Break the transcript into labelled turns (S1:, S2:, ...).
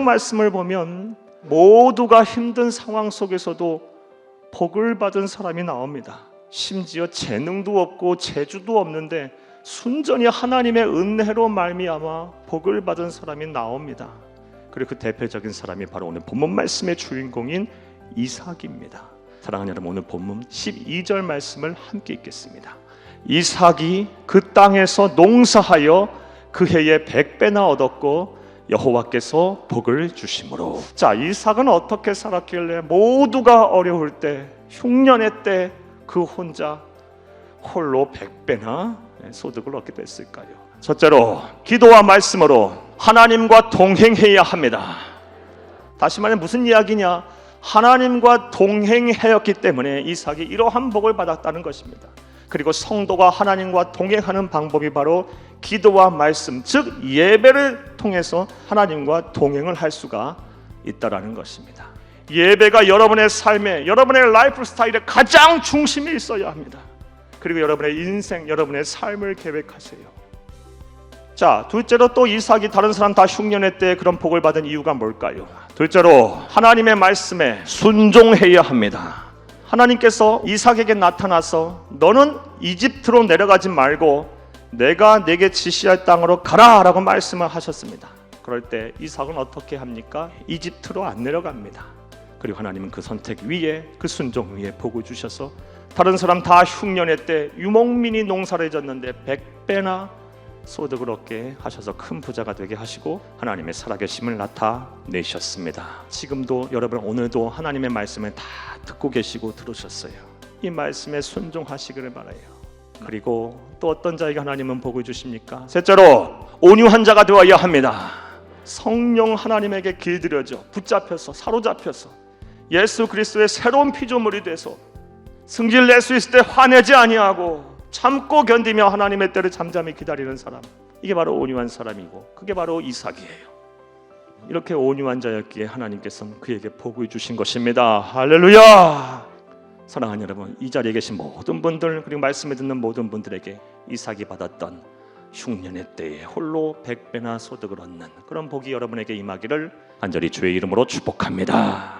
S1: 성경 말씀을 보면 모두가 힘든 상황 속에서도 복을 받은 사람이 나옵니다. 심지어 재능도 없고 재주도 없는데 순전히 하나님의 은혜로 말미암아 복을 받은 사람이 나옵니다. 그리고 그 대표적인 사람이 바로 오늘 본문 말씀의 주인공인 이삭입니다. 사랑하는 여러분 오늘 본문 12절 말씀을 함께 읽겠습니다. 이삭이 그 땅에서 농사하여 그 해에 백배나 얻었고 여호와께서 복을 주심으로 자 이삭은 어떻게 살았길래 모두가 어려울 때 흉년의 때 그 혼자 홀로 백배나 소득을 얻게 됐을까요? 첫째로 기도와 말씀으로 하나님과 동행해야 합니다. 다시 말해 무슨 이야기냐? 하나님과 동행하였기 때문에 이삭이 이러한 복을 받았다는 것입니다. 그리고 성도가 하나님과 동행하는 방법이 바로 기도와 말씀, 즉 예배를 통해서 하나님과 동행을 할 수가 있다라는 것입니다. 예배가 여러분의 삶에, 여러분의 라이프 스타일에 가장 중심에 있어야 합니다. 그리고 여러분의 인생, 여러분의 삶을 계획하세요. 자, 둘째로 또 이삭이 다른 사람 다 흉년의 때 그런 복을 받은 이유가 뭘까요? 둘째로 하나님의 말씀에 순종해야 합니다. 하나님께서 이삭에게 나타나서 너는 이집트로 내려가지 말고 내가 내게 지시할 땅으로 가라라고 말씀을 하셨습니다. 그럴 때 이삭은 어떻게 합니까? 이집트로 안 내려갑니다. 그리고 하나님은 그 선택 위에 그 순종 위에 복을 주셔서 다른 사람 다 흉년의 때 유목민이 농사를 졌는데 백배나 소득을 얻게 하셔서 큰 부자가 되게 하시고 하나님의 살아계심을 나타내셨습니다. 지금도 여러분 오늘도 하나님의 말씀을 다 듣고 계시고 들으셨어요. 이 말씀에 순종하시기를 바라요. 그리고 또 어떤 자에게 하나님은 복을 주십니까? 셋째로 온유한 자가 되어야 합니다. 성령 하나님에게 길들여져 붙잡혀서 사로잡혀서 예수 그리스도의 새로운 피조물이 돼서 승질 낼 수 있을 때 화내지 아니하고 참고 견디며 하나님의 때를 잠잠히 기다리는 사람 이게 바로 온유한 사람이고 그게 바로 이삭이에요. 이렇게 온유한 자였기에 하나님께서는 그에게 복을 주신 것입니다. 할렐루야! 사랑하는 여러분, 이 자리에 계신 모든 분들 그리고 말씀을 듣는 모든 분들에게 이삭이 받았던 흉년의 때에 홀로 백배나 소득을 얻는 그런 복이 여러분에게 임하기를 간절히 주의 이름으로 축복합니다.